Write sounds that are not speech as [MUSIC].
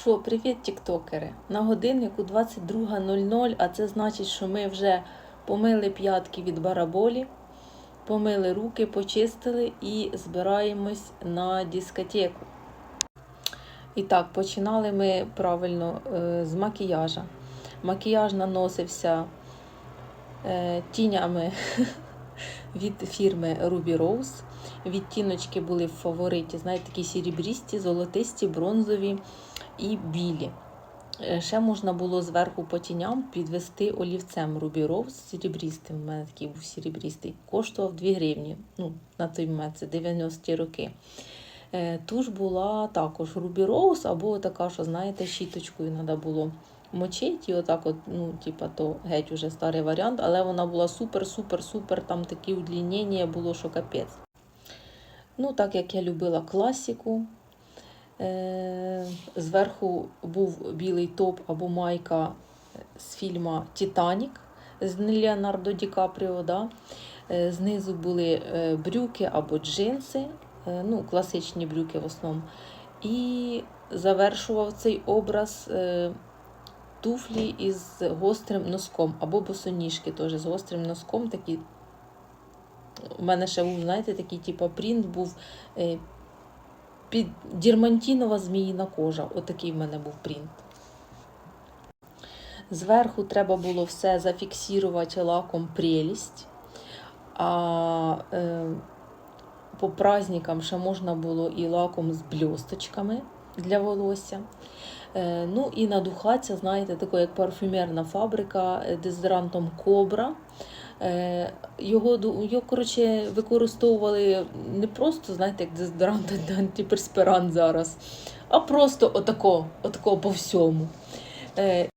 Що, привіт, тіктокери! На годиннику 22.00, а це значить, що ми вже помили п'ятки від бараболі, помили руки, почистили і збираємось на дискотеку. І так, починали ми правильно е, з макіяжа. Макіяж наносився е, тінями [LAUGHS] від фірми Ruby Rose. Відтіночки були в фавориті, знаєте, такі сірібрісті, золотисті, бронзові і білі. Е, Ще можна було зверху по тіням підвести олівцем Ruby Rose сірібрістим. У мене такий був сірібрістий. Коштував 2 гривні. Ну, на той момент, це 90-ті роки. Е, Туш була також Rose, або така, що, знаєте, щіточкою треба було мочити. І отак, от, ну, типа, то геть уже старий варіант, але вона була супер, супер, супер. Там такі удлінення було, що капець. Ну, так як я любила класіку. Е, Зверху був білий топ або майка з фільму Титанік з Леонардо Ді Капріо. Да? Е, Знизу були е, брюки або джинси, е, ну, класичні брюки в основному. І завершував цей образ е, туфлі із гострим носком, або босоніжки теж з гострим носком. Такі. У мене ще був, знаєте, такий типу, принт був е, під дірмантінова зміїна кожа. Отакий в мене був принт. Зверху треба було все зафіксувати лаком прелість. А е, по праздникам ще можна було і лаком з бльосточками для волосся. Е, ну і надухатися, знаєте, такою як парфюмерна фабрика е, дезодорантом Кобра. Е, Його, його коротше, використовували не просто, знаєте, як дезодорант антиперспирант зараз, а просто отако, отако по всьому. Е,